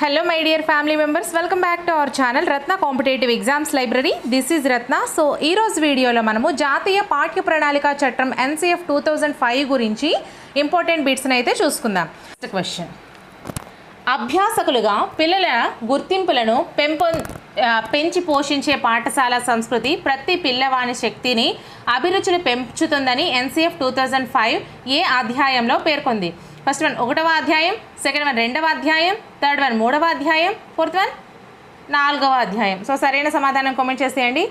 Hello my dear family members welcome back to our channel Ratna competitive exams library this is Ratna so ఈరోజు వీడియోలో మనము జాతీయ పాఠ్య ప్రణాళిక చట్టం ఎన్సీఎఫ్ టూ థౌజండ్ ఫైవ్ గురించి ఇంపార్టెంట్ బిట్స్ని అయితే చూసుకుందాం. క్వశ్చన్ అభ్యాసకులుగా పిల్లల గుర్తింపులను పెంపొ పెంచి పోషించే పాఠశాల సంస్కృతి ప్రతి పిల్లవాని శక్తిని అభిరుచులు పెంచుతుందని ఎన్సీఎఫ్ టూ థౌజండ్ ఫైవ్ ఏ అధ్యాయంలో పేర్కొంది. ఫస్ట్ వన్ ఒకటవ అధ్యాయం సెకండ్ వన్ రెండవ అధ్యాయం థర్డ్ వన్ మూడవ అధ్యాయం ఫోర్త్ వన్ నాలుగవ అధ్యాయం. సో సరైన సమాధానం కామెంట్ చేసేయండి.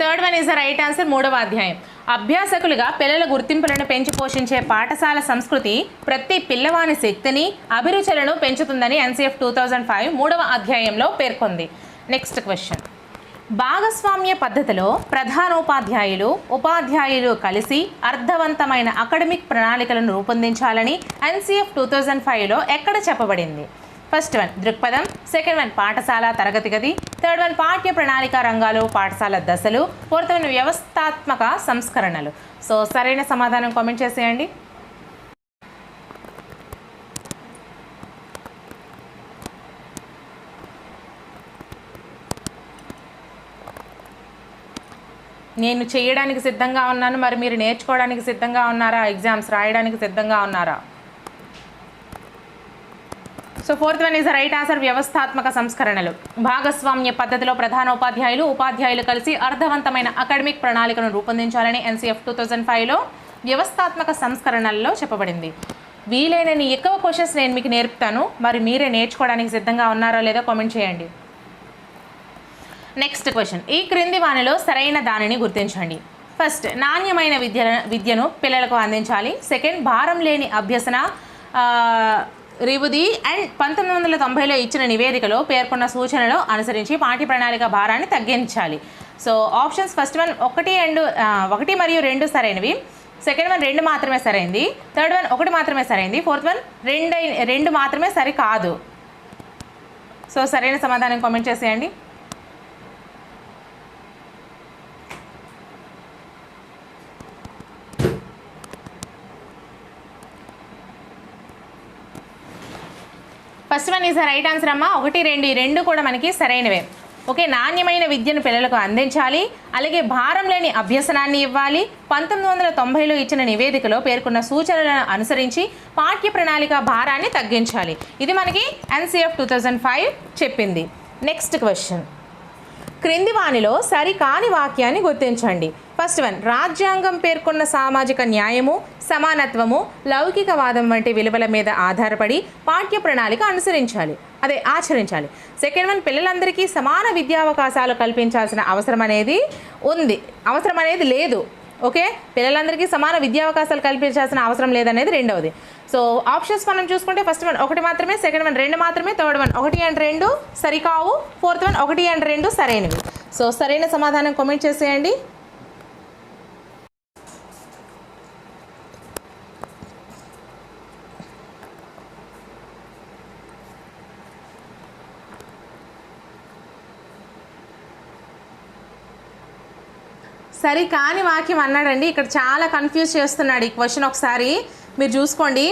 Third one is the right answer మూడవ అధ్యాయం. అభ్యాసకులుగా పిల్లల గుర్తింపులను పెంచి పోషించే పాఠశాల సంస్కృతి ప్రతి పిల్లవాని శక్తిని అభిరుచులను పెంచుతుందని ఎన్సీఎఫ్ టూ థౌజండ్ ఫైవ్ మూడవ అధ్యాయంలో పేర్కొంది. నెక్స్ట్ క్వశ్చన్ భాగస్వామ్య పద్ధతిలో ప్రధానోపాధ్యాయులు ఉపాధ్యాయులు కలిసి అర్థవంతమైన అకాడమిక్ ప్రణాళికలను రూపొందించాలని ఎన్సీఎఫ్ టూ థౌజండ్ ఫైవ్లో ఎక్కడ చెప్పబడింది? ఫస్ట్ వన్ దృక్పథం. సెకండ్ వన్ పాఠశాల తరగతి గది. థర్డ్ వన్ పాఠ్య ప్రణాళిక రంగాలు పాఠశాల దశలు ఫోర్త్ వన్ వ్యవస్థాత్మక సంస్కరణలు. సో సరైన సమాధానం కామెంట్ చేసేయండి. నేను చేయడానికి సిద్ధంగా ఉన్నాను మరి మీరు నేర్చుకోవడానికి సిద్ధంగా ఉన్నారా? ఎగ్జామ్స్ రాయడానికి సిద్ధంగా ఉన్నారా? So fourth one is right answer వ్యవస్థాత్మక సంస్కరణలు. భాగస్వామ్య పద్ధతిలో ప్రధాన ఉపాధ్యాయులు ఉపాధ్యాయులు కలిసి అర్థవంతమైన అకాడమిక్ ప్రణాళికను రూపొందించాలని ఎన్సీఎఫ్ టూ థౌజండ్ ఫైవ్లో వ్యవస్థాత్మక సంస్కరణల్లో చెప్పబడింది. వీలైనన్ని ఎక్కువ క్వశ్చన్స్ నేను మీకు నేర్పుతాను. మరి మీరే నేర్చుకోవడానికి సిద్ధంగా ఉన్నారో లేదో కామెంట్ చేయండి. నెక్స్ట్ క్వశ్చన్ ఈ క్రింది వానిలో సరైన దానిని గుర్తించండి. ఫస్ట్ నాణ్యమైన విద్య విద్యను పిల్లలకు అందించాలి. సెకండ్ భారం లేని అభ్యసన రివుది అండ్ పంతొమ్మిది వందల తొంభైలో ఇచ్చిన నివేదికలో పేర్కొన్న సూచనలు అనుసరించి పాఠ్య ప్రణాళిక భారాన్ని తగ్గించాలి. సో ఆప్షన్స్ ఫస్ట్ వన్ ఒకటి అండ్ ఒకటి మరియు రెండు సరైనవి. సెకండ్ వన్ రెండు మాత్రమే సరైంది. థర్డ్ వన్ ఒకటి మాత్రమే సరైంది. ఫోర్త్ వన్ రెండు రెండు మాత్రమే సరి కాదు సో సరైన సమాధానం కామెంట్ చేసేయండి. First one is right answer అమ్మా. ఒకటి రెండు ఈ రెండు కూడా మనకి సరైనవే. ఓకే నాణ్యమైన విద్యను పిల్లలకు అందించాలి. అలాగే భారం లేని అభ్యసనాన్ని ఇవ్వాలి. పంతొమ్మిది వందల తొంభైలో ఇచ్చిన నివేదికలో పేర్కొన్న సూచనలను అనుసరించి పాఠ్య ప్రణాళిక భారాన్ని తగ్గించాలి. ఇది మనకి ఎన్సీఎఫ్ టూ థౌజండ్ ఫైవ్ చెప్పింది. నెక్స్ట్ క్వశ్చన్ క్రింది వాణిలో సరికాని వాక్యాన్ని గుర్తించండి. ఫస్ట్ వన్ రాజ్యాంగం పేర్కొన్న సామాజిక న్యాయము సమానత్వము లౌకికవాదం వంటి విలువల మీద ఆధారపడి పాఠ్య ప్రణాళిక అనుసరించాలి అదే ఆచరించాలి. సెకండ్ వన్ పిల్లలందరికీ సమాన విద్యావకాశాలు కల్పించాల్సిన అవసరం అనేది ఉంది. అవసరం అనేది లేదు. ఓకే పిల్లలందరికీ సమాన విద్యావకాశాలు కల్పించాల్సిన అవసరం లేదనేది రెండవది. సో ఆప్షన్స్ మనం చూసుకుంటే ఫస్ట్ వన్ ఒకటి మాత్రమే సెకండ్ వన్ రెండు మాత్రమే థర్డ్ వన్ ఒకటి అండ్ రెండు సరికావు ఫోర్త్ వన్ ఒకటి అండ్ రెండు సరైనవి. సో సరైన సమాధానం కామెంట్ చేసేయండి. సరి కాని వాక్యం అన్నాడండి. ఇక్కడ చాలా కన్ఫ్యూజ్ చేస్తున్నాడు ఈ క్వశ్చన్ ఒకసారి. మీరు చూసుకోండి.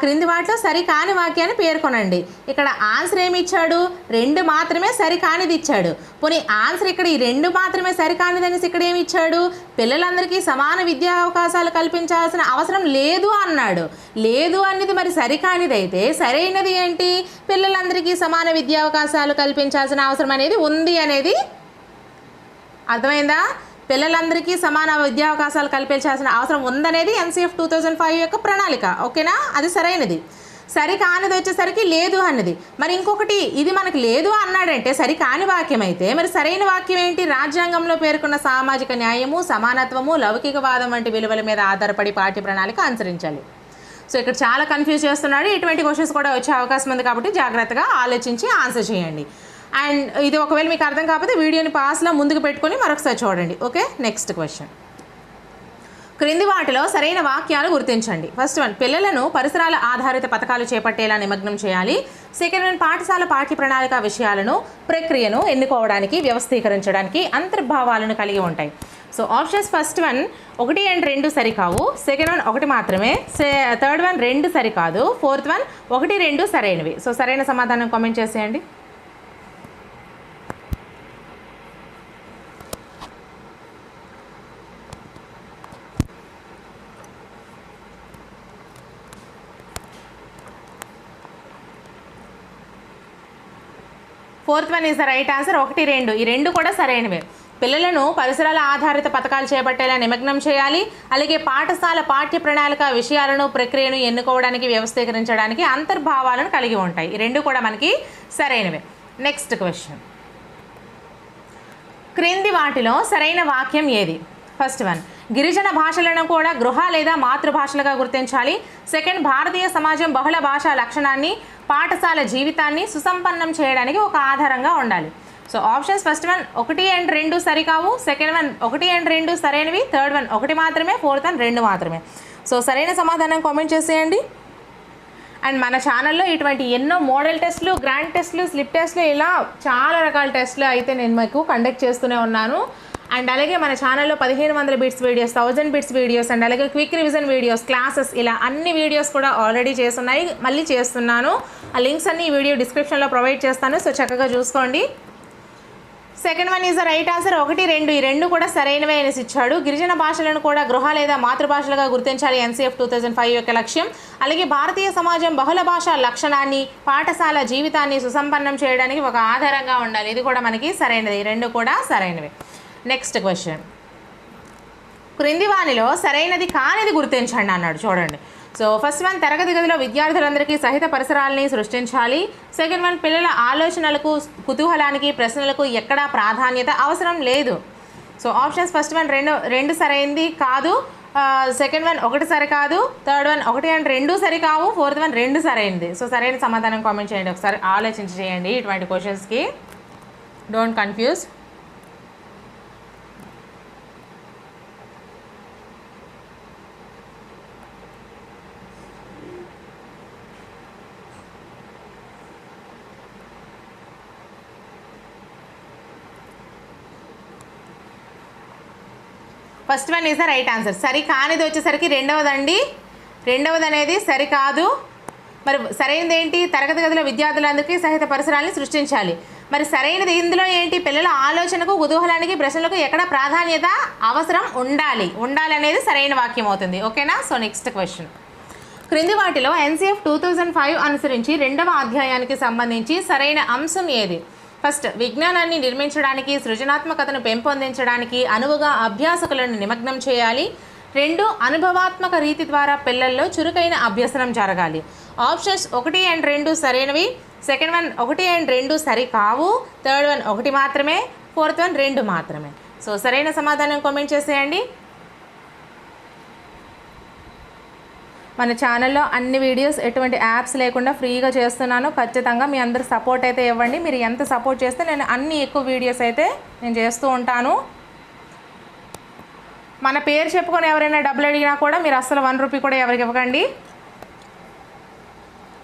క్రింది వాటిలో సరి కాని వాక్యాన్ని పేర్కొనండి. ఇక్కడ ఆన్సర్ ఏమి ఇచ్చాడు రెండు మాత్రమే సరి కానిది ఇచ్చాడు. పోనీ ఆన్సర్ ఇక్కడ ఈ రెండు మాత్రమే సరి కానిదనేసి ఇక్కడ ఏమి ఇచ్చాడు పిల్లలందరికీ సమాన విద్యా అవకాశాలు కల్పించాల్సిన అవసరం లేదు అన్నాడు. లేదు అనేది మరి సరికానిది అయితే సరైనది ఏంటి? పిల్లలందరికీ సమాన విద్యా అవకాశాలు కల్పించాల్సిన అవసరం అనేది ఉంది అనేది అర్థమైందా? పిల్లలందరికీ సమాన విద్యా అవకాశాలు కల్పించాల్సిన అవసరం ఉందనేది ఎన్సీఎఫ్ టూ థౌజండ్ ఫైవ్ యొక్క ప్రణాళిక. ఓకేనా? అది సరైనది. సరికానిది వచ్చేసరికి లేదు అన్నది. మరి ఇంకొకటి ఇది మనకు లేదు అన్నాడంటే సరికాని వాక్యం అయితే మరి సరైన వాక్యం ఏంటి? రాజ్యాంగంలో పేర్కొన్న సామాజిక న్యాయము సమానత్వము లౌకికవాదం వంటి విలువల మీద ఆధారపడి పాఠ్య ప్రణాళిక అనుసరించాలి. సో ఇక్కడ చాలా కన్ఫ్యూజ్ చేస్తున్నాడు. ఇటువంటి క్వశ్చన్స్ కూడా వచ్చే అవకాశం ఉంది కాబట్టి జాగ్రత్తగా ఆలోచించి ఆన్సర్ చేయండి. అండ్ ఇది ఒకవేళ మీకు అర్థం కాకపోతే వీడియోని పాస్లో ముందుకు పెట్టుకొని మరొకసారి చూడండి. ఓకే నెక్స్ట్ క్వశ్చన్ క్రింది వాటిలో సరైన వాక్యాలు గుర్తించండి. ఫస్ట్ వన్ పిల్లలను పరిసరాల ఆధారిత పథకాలు చేపట్టేలా నిమగ్నం చేయాలి. సెకండ్ వన్ పాఠశాల పాఠ్య ప్రణాళిక విషయాలను ప్రక్రియను ఎన్నుకోవడానికి వ్యవస్థీకరించడానికి అంతర్భావాలను కలిగి ఉంటాయి. సో ఆప్షన్స్ ఫస్ట్ వన్ ఒకటి అండ్ రెండు సరికావు. సెకండ్ వన్ ఒకటి మాత్రమే. థర్డ్ వన్ రెండు సరికాదు. ఫోర్త్ వన్ ఒకటి రెండు సరైనవి. సో సరైన సమాధానం కామెంట్ చేసేయండి. Fourth one is the right answer. ఒకటి రెండు. ఈ రెండు కూడా సరైనవే. పిల్లలను పరిసరాల ఆధారిత పథకాలు చేపట్టేలా నిమగ్నం చేయాలి. అలాగే పాఠశాల పాఠ్య ప్రణాళిక విషయాలను ప్రక్రియను ఎన్నుకోవడానికి వ్యవస్థీకరించడానికి అంతర్భావాలను కలిగి ఉంటాయి. ఈ రెండు కూడా మనకి సరైనవే. నెక్స్ట్ క్వశ్చన్ క్రింది వాటిలో సరైన వాక్యం ఏది? ఫస్ట్ వన్ గిరిజన భాషలను కూడా గృహ లేదా మాతృభాషలుగా గుర్తించాలి. సెకండ్ భారతీయ సమాజం బహుళ భాషా లక్షణాన్ని పాఠశాల జీవితాన్ని సుసంపన్నం చేయడానికి ఒక ఆధారంగా ఉండాలి. సో ఆప్షన్స్ ఫస్ట్ వన్ ఒకటి అండ్ రెండు సరికావు. సెకండ్ వన్ ఒకటి అండ్ రెండు సరైనవి. థర్డ్ వన్ ఒకటి మాత్రమే. ఫోర్త్ వన్ రెండు మాత్రమే. సో సరైన సమాధానం కామెంట్ చేసేయండి. అండ్ మన ఛానల్లో ఇటువంటి ఎన్నో మోడల్ టెస్ట్లు గ్రాండ్ టెస్ట్లు స్లిప్ టెస్ట్లు ఇలా చాలా రకాల టెస్ట్లు అయితే నేను మీకు కండక్ట్ చేస్తూనే ఉన్నాను. అండ్ అలాగే మన ఛానల్లో పదిహేను వందల bits videos thousand bits videos and అలాగే క్విక్ రివిజన్ వీడియోస్ క్లాసెస్ ఇలా అన్ని వీడియోస్ కూడా ఆల్రెడీ చేస్తున్నాయి. మళ్ళీ చేస్తున్నాను. ఆ లింక్స్ అన్ని ఈ వీడియో డిస్క్రిప్షన్లో ప్రొవైడ్ చేస్తాను. సో చక్కగా చూసుకోండి. Second one is the right answer ఒకటి రెండు ఈ రెండు కూడా సరైనవే అనేసి ఇచ్చాడు. గిరిజన భాషలను కూడా గృహ లేదా మాతృభాషలుగా గుర్తించాలి ఎన్సీఎఫ్ టూ థౌజండ్ ఫైవ్ యొక్క లక్ష్యం. అలాగే భారతీయ సమాజం బహుళ భాష లక్షణాన్ని పాఠశాల జీవితాన్ని సుసంపన్నం చేయడానికి ఒక ఆధారంగా ఉండాలి. ఇది కూడా మనకి సరైనది. ఈ రెండు కూడా సరైనవి. నెక్స్ట్ క్వశ్చన్ క్రింది వానిలో సరైనది కానిది గుర్తించండి అన్నాడు. చూడండి. సో ఫస్ట్ వన్ తరగతి గదిలో విద్యార్థులందరికీ సహిత పరిసరాలని సృష్టించాలి. సెకండ్ వన్ పిల్లల ఆలోచనలకు కుతూహలానికి ప్రశ్నలకు ఎక్కడా ప్రాధాన్యత అవసరం లేదు. సో ఆప్షన్స్ ఫస్ట్ వన్ రెండు రెండు సరైంది కాదు. Uh, సెకండ్ వన్ ఒకటి సరి కాదు. థర్డ్ వన్ ఒకటి అండ్ రెండు సరి కావు. ఫోర్త్ వన్ రెండు సరైంది. సో సరైన సమాధానం కామెంట్ చేయండి. ఒకసారి ఆలోచించి చేయండి ఇటువంటి క్వశ్చన్స్కి don't confuse first one is the right answer. సరి కానిది వచ్చేసరికి రెండవదండి. రెండవది అనేది సరికాదు మరి సరైనది ఏంటి? తరగతి గదిలో విద్యార్థులందరికీ సహిత పరిసరాలను సృష్టించాలి. మరి సరైనది ఇందులో ఏంటి? పిల్లల ఆలోచనకు కుతూహలానికి ప్రశ్నలకు ఎక్కడ ప్రాధాన్యత అవసరం ఉండాలి. ఉండాలి అనేది సరైన వాక్యం అవుతుంది. ఓకేనా? So next question. క్రింది వాటిలో ఎన్సీఎఫ్ టూ థౌజండ్ ఫైవ్ అనుసరించి రెండవ అధ్యాయానికి సంబంధించి సరైన అంశం ఏది? ఫస్ట్ విజ్ఞానాన్ని నిర్మించడానికి సృజనాత్మకతను పెంపొందించడానికి అనువుగా అభ్యాసకులను నిమగ్నం చేయాలి. రెండు అనుభవాత్మక రీతి ద్వారా పిల్లల్లో చురుకైన అభ్యసనం జరగాలి. ఆప్షన్స్ ఒకటి అండ్ రెండు సరైనవి. సెకండ్ వన్ ఒకటి అండ్ రెండు సరి కావు థర్డ్ వన్ ఒకటి మాత్రమే. ఫోర్త్ వన్ రెండు మాత్రమే. సో సరైన సమాధానం కామెంట్ చేసేయండి. మన ఛానల్లో అన్ని వీడియోస్ ఎటువంటి యాప్స్ లేకుండా ఫ్రీగా చేస్తున్నాను. ఖచ్చితంగా మీ అందరు సపోర్ట్ అయితే ఇవ్వండి. మీరు ఎంత సపోర్ట్ చేస్తే నేను అన్ని ఎక్కువ వీడియోస్ అయితే నేను చేస్తూ ఉంటాను. మన పేరు చెప్పుకొని ఎవరైనా డబ్బులు అడిగినా కూడా మీరు అసలు వన్ రూపీ కూడా ఎవరికి ఇవ్వకండి.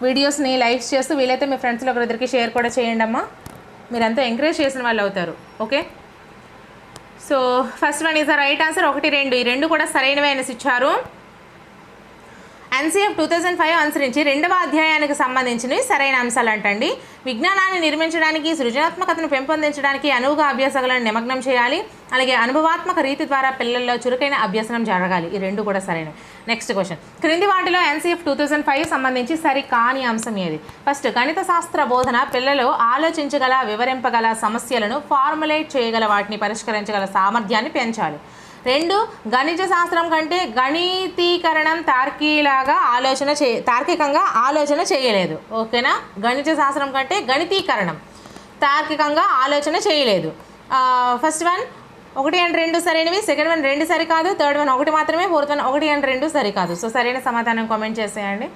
వీడియోస్ని లైక్స్ చేస్తూ వీలైతే మీ ఫ్రెండ్స్లో ఒకరిద్దరికి షేర్ కూడా చేయండి అమ్మా. మీరంతా ఎంకరేజ్ చేసిన వాళ్ళు అవుతారు. Okay so first one is the right answer ఒకటి రెండు. ఈ రెండు కూడా సరైనవే అనేసి ఇచ్చారు. ఎన్సీఎఫ్ టూ థౌజండ్ ఫైవ్ అనుసరించి రెండవ అధ్యాయానికి సంబంధించినవి సరైన అంశాలు అంటండి విజ్ఞానాన్ని నిర్మించడానికి సృజనాత్మకతను పెంపొందించడానికి అనువుగా అభ్యాసకులను నిమగ్నం చేయాలి. అలాగే అనుభవాత్మక రీతి ద్వారా పిల్లల్లో చురుకైన అభ్యసనం జరగాలి. ఈ రెండు కూడా సరైనవి. నెక్స్ట్ క్వశ్చన్ క్రింది వాటిలో ఎన్సీఎఫ్ టూ థౌజండ్ ఫైవ్ సంబంధించి సరి కాని అంశం ఏది? ఫస్ట్ గణిత శాస్త్ర బోధన పిల్లలు ఆలోచించగల వివరింపగల సమస్యలను ఫార్ములేట్ చేయగల వాటిని పరిష్కరించగల సామర్థ్యాన్ని పెంచాలి. రెండు గణిత శాస్త్రం కంటే గణితీకరణం తార్కీలాగా ఆలోచన చే తార్కికంగా ఆలోచన చేయలేదు. ఓకేనా? గణిత శాస్త్రం కంటే గణితీకరణం తార్కికంగా ఆలోచన చేయలేదు. ఫస్ట్ వన్ ఒకటి అండ్ రెండు సరైనవి సెకండ్ వన్ రెండు సరికాదు థర్డ్ వన్ ఒకటి మాత్రమే ఫోర్త్ వన్ ఒకటి అండ్ రెండు సరికాదు. సో సరైన సమాధానం కామెంట్ చేసేయండి.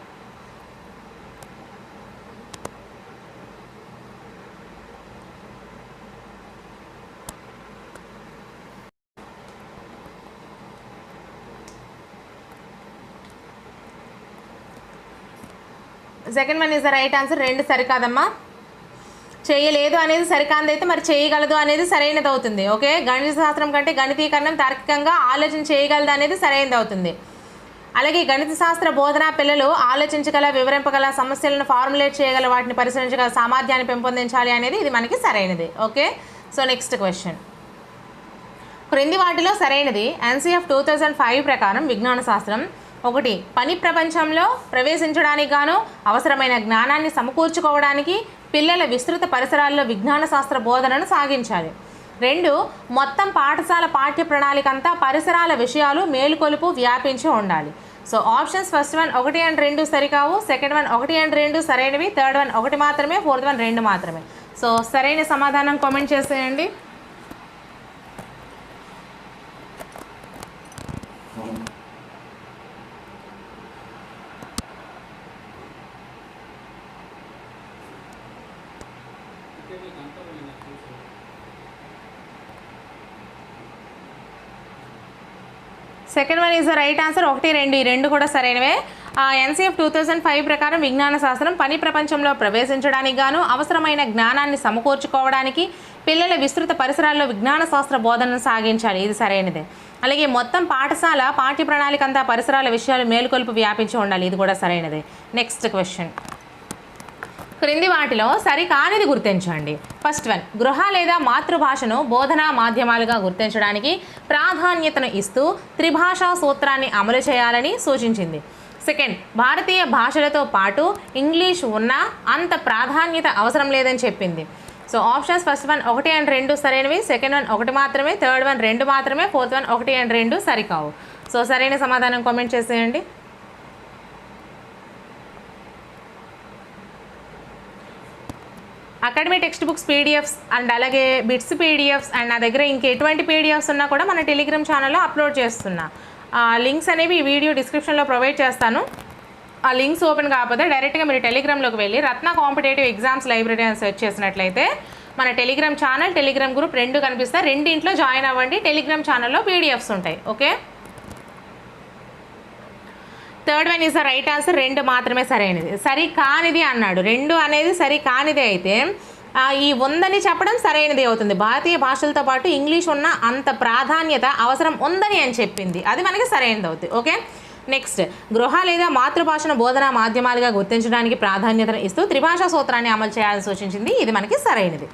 Second one is the right answer రెండు సరికాదమ్మా. చేయలేదు అనేది సరికాంది అయితే మరి చేయగలదు అనేది సరైనది అవుతుంది ఓకే? గణిత శాస్త్రం కంటే గణితీకరణం తార్కికంగా ఆలోచన చేయగలదు అనేది సరైనది అవుతుంది అలాగే గణిత శాస్త్ర బోధన పిల్లలు ఆలోచించగల వివరింపగల సమస్యలను ఫార్ములేట్ చేయగల వాటిని పరిశీలించగల సామర్థ్యాన్ని పెంపొందించాలి అనేది ఇది మనకి సరైనది. ఓకే? సో నెక్స్ట్ క్వశ్చన్ క్రింది వాటిలో సరైనది. ఎన్సీఎఫ్ టూ థౌజండ్ ఫైవ్ ప్రకారం విజ్ఞాన శాస్త్రం ఒకటి పని ప్రపంచంలో ప్రవేశించడానికి గాను అవసరమైన జ్ఞానాన్ని సమకూర్చుకోవడానికి పిల్లల విస్తృత పరిసరాల్లో విజ్ఞాన శాస్త్ర బోధనను సాగించాలి. రెండు మొత్తం పాఠశాల పాఠ్య ప్రణాళిక అంతా పరిసరాల విషయాలు మేలుకొలుపు వ్యాపించి ఉండాలి. సో ఆప్షన్స్ ఫస్ట్ వన్ ఒకటి అండ్ రెండు సరికావు సెకండ్ వన్ ఒకటి అండ్ రెండు సరైనవి థర్డ్ వన్ ఒకటి మాత్రమే ఫోర్త్ వన్ రెండు మాత్రమే. సో సరైన సమాధానం కామెంట్ చేసేయండి. Second one is the right answer ఒకటి రెండు ఈ రెండు కూడా సరైనవే. ఎన్సీఎఫ్ టూ థౌజండ్ ఫైవ్ ప్రకారం విజ్ఞాన శాస్త్రం పని ప్రపంచంలో ప్రవేశించడానికి గాను అవసరమైన జ్ఞానాన్ని సమకూర్చుకోవడానికి పిల్లల విస్తృత పరిసరాల్లో విజ్ఞాన శాస్త్ర బోధనను సాగించాలి. ఇది సరైనదే. అలాగే మొత్తం పాఠశాల పాఠ్య ప్రణాళిక అంతా పరిసరాల విషయాలు మేలుకొలుపు వ్యాపించి ఉండాలి. ఇది కూడా సరైనదే. నెక్స్ట్ క్వశ్చన్ క్రింది వాటిలో సరికానిది గుర్తించండి. ఫస్ట్ వన్ గృహ లేదా మాతృభాషను బోధనా మాధ్యమాలుగా గుర్తించడానికి ప్రాధాన్యతను ఇస్తూ త్రిభాషా సూత్రాన్ని అమలు చేయాలని సూచించింది. సెకండ్ భారతీయ భాషలతో పాటు ఇంగ్లీష్ ఉన్నా అంత ప్రాధాన్యత అవసరం లేదని చెప్పింది. సో ఆప్షన్స్ ఫస్ట్ వన్ ఒకటి అండ్ రెండు సరైనవి సెకండ్ వన్ ఒకటి మాత్రమే థర్డ్ వన్ రెండు మాత్రమే ఫోర్త్ వన్ ఒకటి అండ్ రెండు సరికావు. సో సరైన సమాధానం కామెంట్ చేసేయండి. Academy text books PDFs and అలాగే బిట్స్ పీడిఎఫ్స్ అండ్ నా దగ్గర ఇంకెటువంటి పీడిఎఫ్స్ ఉన్నా కూడా మన టెలిగ్రామ్ ఛానల్లో అప్లోడ్ చేస్తున్నా. ఆ లింక్స్ అనేవి ఈ వీడియో డిస్క్రిప్షన్లో ప్రొవైడ్ చేస్తాను. ఆ లింక్స్ ఓపెన్ కాకపోతే డైరెక్ట్గా మీరు టెలిగ్రామ్లోకి వెళ్ళి రత్న కాంపిటేటివ్ ఎగ్జామ్స్ లైబ్రరీ అని సెర్చ్ చేసినట్లయితే మన టెలిగ్రామ్ ఛానల్ టెలిగ్రామ్ గ్రూప్ రెండు కనిపిస్తాయి. రెండింట్లో జాయిన్ అవ్వండి. టెలిగ్రామ్ ఛానల్లో పీడిఎఫ్స్ ఉంటాయి. Okay? Third one is the right answer రెండు మాత్రమే సరైనది. సరి కానిది అన్నాడు. రెండు అనేది సరి కానిది అయితే ఈ ఉందని చెప్పడం సరైనది అవుతుంది. భారతీయ భాషలతో పాటు ఇంగ్లీష్ ఉన్న అంత ప్రాధాన్యత అవసరం ఉందని అని చెప్పింది. అది మనకి సరైనది అవుతుంది. ఓకే? నెక్స్ట్ గృహ లేదా మాతృభాషను బోధనా మాధ్యమాలుగా గుర్తించడానికి ప్రాధాన్యతను ఇస్తూ త్రిభాషా సూత్రాన్ని అమలు చేయాలని సూచించింది. ఇది మనకి సరైనది.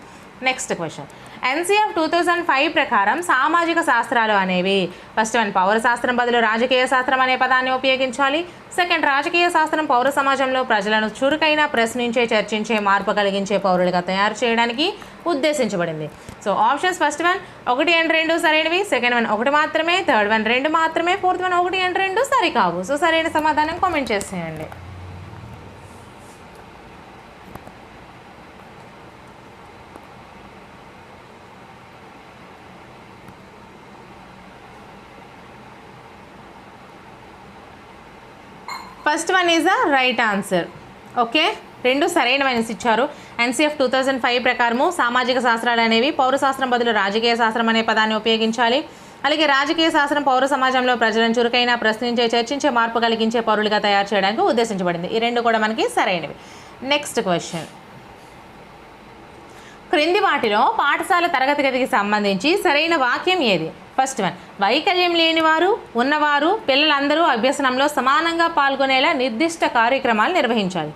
Next question NCF two thousand five ప్రకారం సామాజిక శాస్త్రాలు అనేవి. ఫస్ట్ వన్ పౌర శాస్త్రం బదులు రాజకీయ శాస్త్రం అనే పదాన్ని ఉపయోగించాలి. సెకండ్ రాజకీయ శాస్త్రం పౌర సమాజంలో ప్రజలను చురుకైన ప్రశ్నించే చర్చించే మార్పు కలిగించే పౌరులుగా తయారు చేయడానికి ఉద్దేశించబడింది. సో ఆప్షన్స్ ఫస్ట్ వన్ ఒకటి అండ్ రెండు సరైనవి. సెకండ్ వన్ ఒకటి మాత్రమే. థర్డ్ వన్ రెండు మాత్రమే. ఫోర్త్ వన్ ఒకటి అండ్ రెండు సరికావు. సో సరైన సమాధానం కామెంట్ చేసేయండి. First one is the right answer okay రెండు సరైనవైనస్ ఇచ్చారు. ఎన్సీఎఫ్ టూ థౌజండ్ ఫైవ్ ప్రకారము సామాజిక శాస్త్రాలు అనేవి పౌరశాస్త్రం బదులు రాజకీయ శాస్త్రం అనే పదాన్ని ఉపయోగించాలి. అలాగే రాజకీయ శాస్త్రం పౌర సమాజంలో ప్రజలను చురుకైన ప్రశ్నించే చర్చించే మార్పు కలిగించే పౌరులుగా తయారు చేయడానికి ఉద్దేశించబడింది. ఈ రెండు కూడా మనకి సరైనవి. నెక్స్ట్ క్వశ్చన్ క్రింది వాటిలో పాఠశాల తరగతి గదికి సంబంధించి సరైన వాక్యం ఏది? ఫస్ట్ వన్ వైకల్యం లేనివారు ఉన్నవారు పిల్లలందరూ అభ్యసనంలో సమానంగా పాల్గొనేలా నిర్దిష్ట కార్యక్రమాలు నిర్వహించాలి.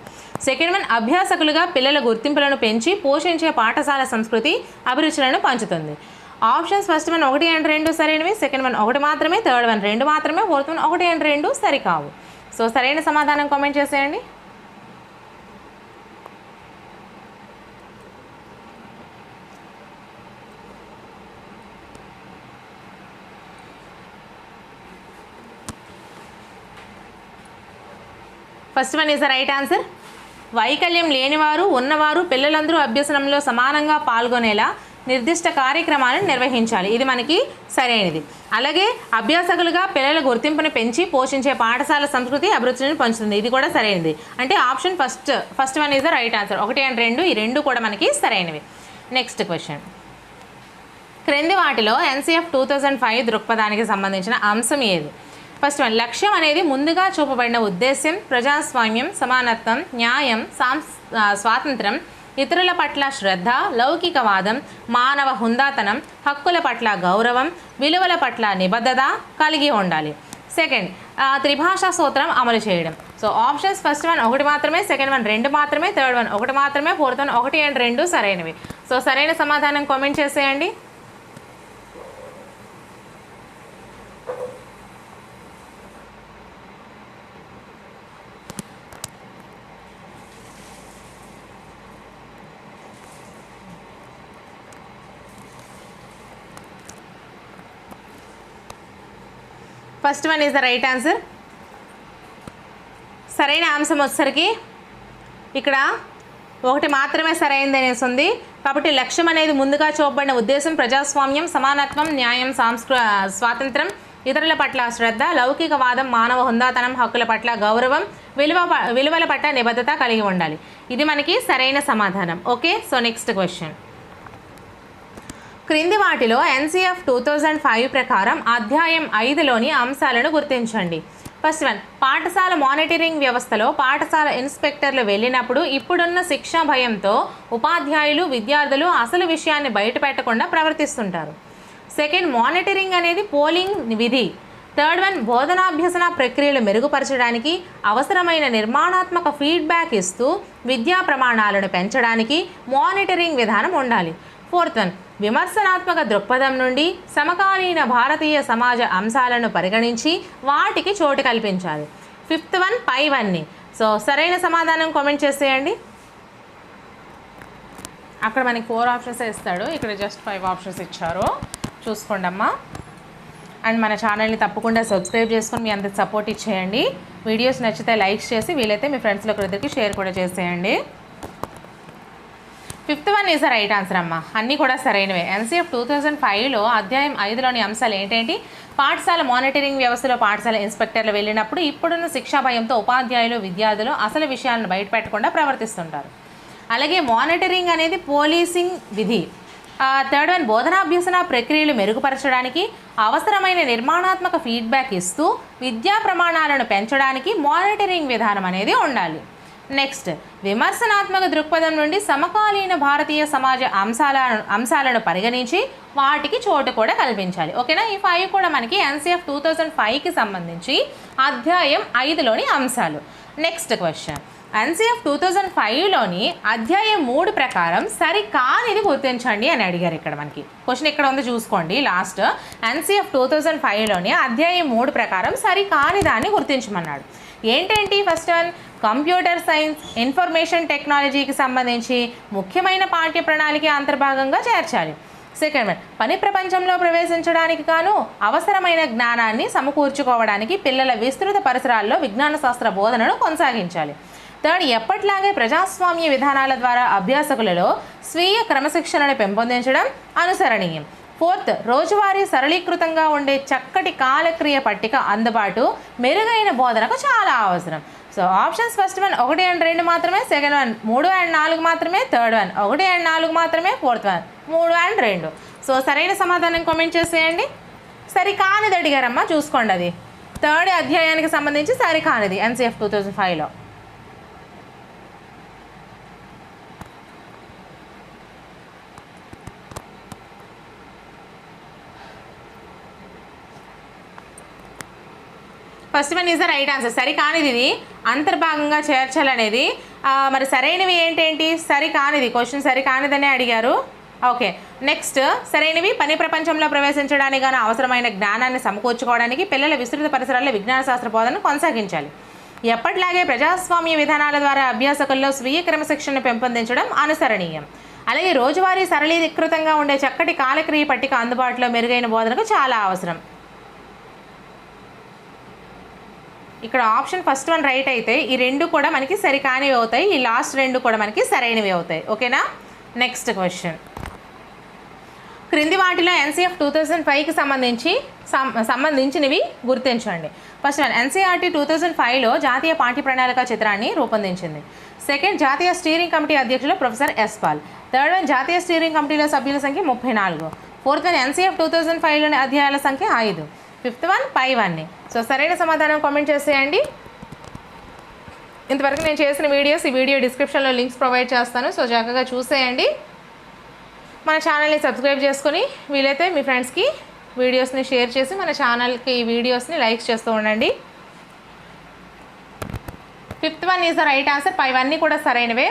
సెకండ్ వన్ అభ్యాసకులుగా పిల్లల గుర్తింపులను పెంచి పోషించే పాఠశాల సంస్కృతి అభిరుచులను పంచుతుంది. ఆప్షన్స్ ఫస్ట్ వన్ ఒకటి అండ్ రెండు సరైనవి. సెకండ్ వన్ ఒకటి మాత్రమే. థర్డ్ వన్ రెండు మాత్రమే. ఫోర్త్ వన్ ఒకటి అండ్ రెండు సరికావు. సో సరైన సమాధానం కామెంట్ చేసేయండి. First one is the right answer వైకల్యం లేనివారు ఉన్నవారు పిల్లలందరూ అభ్యసనంలో సమానంగా పాల్గొనేలా నిర్దిష్ట కార్యక్రమాలను నిర్వహించాలి. ఇది మనకి సరైనది. అలాగే అభ్యాసకులుగా పిల్లల గుర్తింపును పెంచి పోషించే పాఠశాల సంస్కృతి అభివృద్ధిని పంచుతుంది ఇది కూడా సరైనది. అంటే option first first one is the right answer ఒకటి అండ్ రెండు ఈ రెండు కూడా మనకి సరైనవి. నెక్స్ట్ క్వశ్చన్ క్రింది వాటిలో ఎన్సీఎఫ్ టూ థౌజండ్ ఫైవ్ దృక్పథానికి సంబంధించిన అంశం ఏది? ఫస్ట్ వన్ లక్ష్యం అనేది ముందుగా చూపబడిన ఉద్దేశ్యం ప్రజాస్వామ్యం సమానత్వం న్యాయం సాంస్ స్వాతంత్రం ఇతరుల పట్ల శ్రద్ధ లౌకికవాదం మానవ హుందాతనం హక్కుల పట్ల గౌరవం విలువల పట్ల నిబద్ధత కలిగి ఉండాలి. సెకండ్ త్రిభాషా సూత్రం అమలు చేయడం. సో ఆప్షన్స్ ఫస్ట్ వన్ ఒకటి మాత్రమే సెకండ్ వన్ రెండు మాత్రమే థర్డ్ వన్ ఒకటి మాత్రమే ఫోర్త్ వన్ ఒకటి అండ్ రెండు సరైనవి. సో సరైన సమాధానం కామెంట్ చేసేయండి. First one is the right answer. సరైన అంశం వచ్చేసరికి ఇక్కడ ఒకటి మాత్రమే సరైనది అనేసి ఉంది. కాబట్టి లక్ష్యం అనేది ముందుగా చూపబడిన ఉద్దేశం ప్రజాస్వామ్యం సమానత్వం న్యాయం సాంస్కృ స్వాతంత్రం ఇతరుల పట్ల శ్రద్ధ లౌకికవాదం మానవ హుందాతనం హక్కుల పట్ల గౌరవం విలువ ప- విలువల పట్ల నిబద్ధత కలిగి ఉండాలి. ఇది మనకి సరైన సమాధానం. ఓకే? So next question. క్రింది వాటిలో ఎన్సీఎఫ్ టూ థౌజండ్ ఫైవ్ ప్రకారం అధ్యాయం ఐదులోని అంశాలను గుర్తించండి. ఫస్ట్ వన్ పాఠశాల మానిటరింగ్ వ్యవస్థలో పాఠశాల ఇన్స్పెక్టర్లు వెళ్ళినప్పుడు ఇప్పుడున్న శిక్షా భయంతో ఉపాధ్యాయులు విద్యార్థులు అసలు విషయాన్ని బయటపెట్టకుండా ప్రవర్తిస్తుంటారు. సెకండ్ మానిటరింగ్ అనేది పోలింగ్ విధి. థర్డ్ వన్ బోధనాభ్యసన ప్రక్రియలు మెరుగుపరచడానికి అవసరమైన నిర్మాణాత్మక ఫీడ్బ్యాక్ ఇస్తూ విద్యా ప్రమాణాలను పెంచడానికి మానిటరింగ్ విధానం ఉండాలి. ఫోర్త్ వన్ విమర్శనాత్మక దృక్పథం నుండి సమకాలీన భారతీయ సమాజ అంశాలను పరిగణించి వాటికి చోటు కల్పించాలి. ఫిఫ్త్ వన్ పై వన్ని సో సరైన సమాధానం కామెంట్ చేసేయండి. అక్కడ మనకి ఫోర్ ఆప్షన్స్ ఇస్తాడు. ఇక్కడ జస్ట్ ఫైవ్ ఆప్షన్స్ ఇచ్చారు. చూసుకోండి అమ్మా అండ్ మన ఛానల్ని తప్పకుండా సబ్స్క్రైబ్ చేసుకొని మీ అందరికి సపోర్ట్ ఇచ్చేయండి. వీడియోస్ నచ్చితే లైక్స్ చేసి వీలైతే మీ ఫ్రెండ్స్లో ఒకరిద్దరికి షేర్ కూడా చేసేయండి. Fifth one is right answer అమ్మ. అన్నీ కూడా సరైనవే. ఎన్సీఎఫ్ టూ థౌజండ్ ఫైవ్లో అధ్యాయం ఐదులోని అంశాలు ఏంటంటే? పాఠశాల మానిటరింగ్ వ్యవస్థలో పాఠశాల ఇన్స్పెక్టర్లు వెళ్ళినప్పుడు ఇప్పుడున్న శిక్షా భయంతో ఉపాధ్యాయులు విద్యార్థులు అసలు విషయాలను బయటపెట్టకుండా ప్రవర్తిస్తుంటారు. అలాగే మానిటరింగ్ అనేది పోలీసింగ్ విధి. థర్డ్ వన్ బోధనాభ్యసన ప్రక్రియలు మెరుగుపరచడానికి అవసరమైన నిర్మాణాత్మక ఫీడ్బ్యాక్ ఇస్తూ విద్యా ప్రమాణాలను పెంచడానికి మానిటరింగ్ విధానం అనేది ఉండాలి. నెక్స్ట్ విమర్శనాత్మక దృక్పథం నుండి సమకాలీన భారతీయ సమాజ అంశాలను అంశాలను పరిగణించి వాటికి చోటు కూడా కల్పించాలి. ఓకేనా? ఈ ఫైవ్ కూడా మనకి ఎన్సీఎఫ్ టూ థౌజండ్ ఫైవ్కి సంబంధించి అధ్యాయం ఐదులోని అంశాలు. Next question NCF two thousand ఫైవ్లోని అధ్యాయం మూడు ప్రకారం సరికానిది గుర్తించండి అని అడిగారు ఇక్కడ మనకి. క్వశ్చన్ ఇక్కడ ఉంది చూసుకోండి. లాస్ట్ ఎన్సీఎఫ్ టూ థౌజండ్ ఫైవ్లోని అధ్యాయం మూడు ప్రకారం సరికాని దాన్ని గుర్తించమన్నాడు. ఏంటేంటి first one computer science information టెక్నాలజీకి సంబంధించి ముఖ్యమైన పాఠ్య ప్రణాళిక అంతర్భాగంగా చేర్చాలి. సెకండ్ వన్ పని ప్రపంచంలో ప్రవేశించడానికి గాను అవసరమైన జ్ఞానాన్ని సమకూర్చుకోవడానికి పిల్లల విస్తృత పరిసరాల్లో విజ్ఞాన శాస్త్ర బోధనను కొనసాగించాలి. థర్డ్ ఎప్పట్లాగే ప్రజాస్వామ్య విధానాల ద్వారా అభ్యాసకులలో స్వీయ క్రమశిక్షణను పెంపొందించడం అనుసరణీయం. ఫోర్త్ రోజువారీ సరళీకృతంగా ఉండే చక్కటి కాలక్రియ పట్టిక అందుబాటు మెరుగైన బోధనకు చాలా అవసరం. సో ఆప్షన్స్ ఫస్ట్ వన్ ఒకటి అండ్ రెండు మాత్రమే సెకండ్ వన్ మూడు అండ్ నాలుగు మాత్రమే థర్డ్ వన్ ఒకటి అండ్ నాలుగు మాత్రమే ఫోర్త్ వన్ మూడు అండ్ రెండు. సో సరైన సమాధానం కామెంట్ చేసేయండి. సరికానిది అడిగారమ్మా చూసుకోండి అది. థర్డ్ అధ్యాయానికి సంబంధించి సరికానిది ఎన్సీఎఫ్ టూ థౌజండ్ ఫైవ్లో first one is the right answer సరి కానిది ఇది. అంతర్భాగంగా చేర్చాలనేది. మరి సరైనవి ఏంటేంటి? సరి కానిది. క్వశ్చన్ సరికానిదనే అడిగారు. ఓకే నెక్స్ట్ సరైనవి పని ప్రపంచంలో ప్రవేశించడానికి గాను అవసరమైన జ్ఞానాన్ని సమకూర్చుకోవడానికి పిల్లల విస్తృత పరిసరాల్లో విజ్ఞాన శాస్త్ర బోధనను కొనసాగించాలి. ఎప్పటిలాగే ప్రజాస్వామ్య విధానాల ద్వారా అభ్యాసకుల్లో స్వీయ క్రమశిక్షణను పెంపొందించడం అనుసరణీయం. అలాగే రోజువారీ సరళీకృతంగా ఉండే చక్కటి కాలక్రియ పట్టిక అందుబాటులో మెరుగైన బోధనకు చాలా అవసరం. ఇక్కడ ఆప్షన్ ఫస్ట్ వన్ రైట్ అయితే ఈ రెండు కూడా మనకి సరికానివి అవుతాయి. ఈ లాస్ట్ రెండు కూడా మనకి సరైనవి అవుతాయి. ఓకేనా? నెక్స్ట్ క్వశ్చన్ క్రింది వాటిలో ఎన్సీఎఫ్ టూ థౌజండ్ ఫైవ్కి సంబంధించి సం- సంబంధించినవి గుర్తించండి. First one NCERT two thousand ఫైవ్లో జాతీయ పాఠ్య ప్రణాళిక చిత్రాన్ని రూపొందించింది. సెకండ్ జాతీయ స్టీరింగ్ కమిటీ అధ్యక్షులు professor Yash Pal. Third one జాతీయ స్టీరింగ్ కమిటీలో సభ్యుల సంఖ్య ముప్పై నాలుగు. Fourth one NCF two thousand ఫైవ్లోని అధ్యాయాల సంఖ్య ఐదు. ఫిఫ్త్ వన్ పై వన్ని సో సరైన సమాధానం కామెంట్ చేసేయండి. ఇంతవరకు నేను చేసిన వీడియోస్ ఈ వీడియో డిస్క్రిప్షన్లో లింక్స్ ప్రొవైడ్ చేస్తాను సో చక్కగా చూసేయండి. మన ఛానల్ని సబ్స్క్రైబ్ చేసుకొని వీలైతే మీ ఫ్రెండ్స్కి వీడియోస్ని షేర్ చేసి మన ఛానల్కి ఈ వీడియోస్ని లైక్స్ చేస్తూ ఉండండి. Fifth one is the right answer పైవన్నీ కూడా సరైనవే.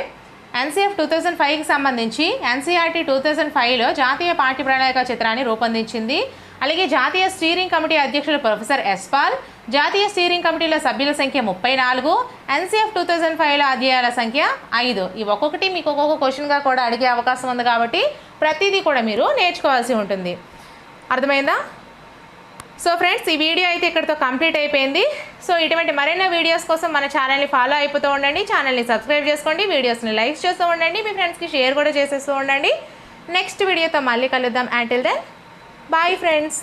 ఎన్సీఎఫ్ టూ థౌజండ్ ఫైవ్కి సంబంధించి ఎన్సీఆర్టీ టూ థౌజండ్ ఫైవ్లో జాతీయ పాఠ్య ప్రణాళిక చిత్రాన్ని రూపొందించింది. అలాగే జాతీయ స్టీరింగ్ కమిటీ అధ్యక్షులు ప్రొఫెసర్ ఎస్పాల్ జాతీయ స్టీరింగ్ కమిటీలో సభ్యుల సంఖ్య ముప్పై నాలుగు ఎన్సీఎఫ్ టూ థౌజండ్ ఫైవ్లో అధ్యాయాల సంఖ్య ఐదు. ఈ ఒక్కొక్కటి మీకు ఒక్కొక్క క్వశ్చన్గా కూడా అడిగే అవకాశం ఉంది కాబట్టి ప్రతిదీ కూడా మీరు నేర్చుకోవాల్సి ఉంటుంది. అర్థమైందా? సో ఫ్రెండ్స్ ఈ వీడియో అయితే ఇక్కడితో కంప్లీట్ అయిపోయింది. సో ఇటువంటి మరిన్ని వీడియోస్ కోసం మన ఛానల్ని ఫాలో అయిపోతూ ఉండండి. ఛానల్ని సబ్స్క్రైబ్ చేసుకోండి. వీడియోస్ని లైక్ చేస్తూ ఉండండి. మీ ఫ్రెండ్స్కి షేర్ కూడా చేసేస్తూ ఉండండి. నెక్స్ట్ వీడియోతో మళ్ళీ కలుద్దాం. Until then bye friends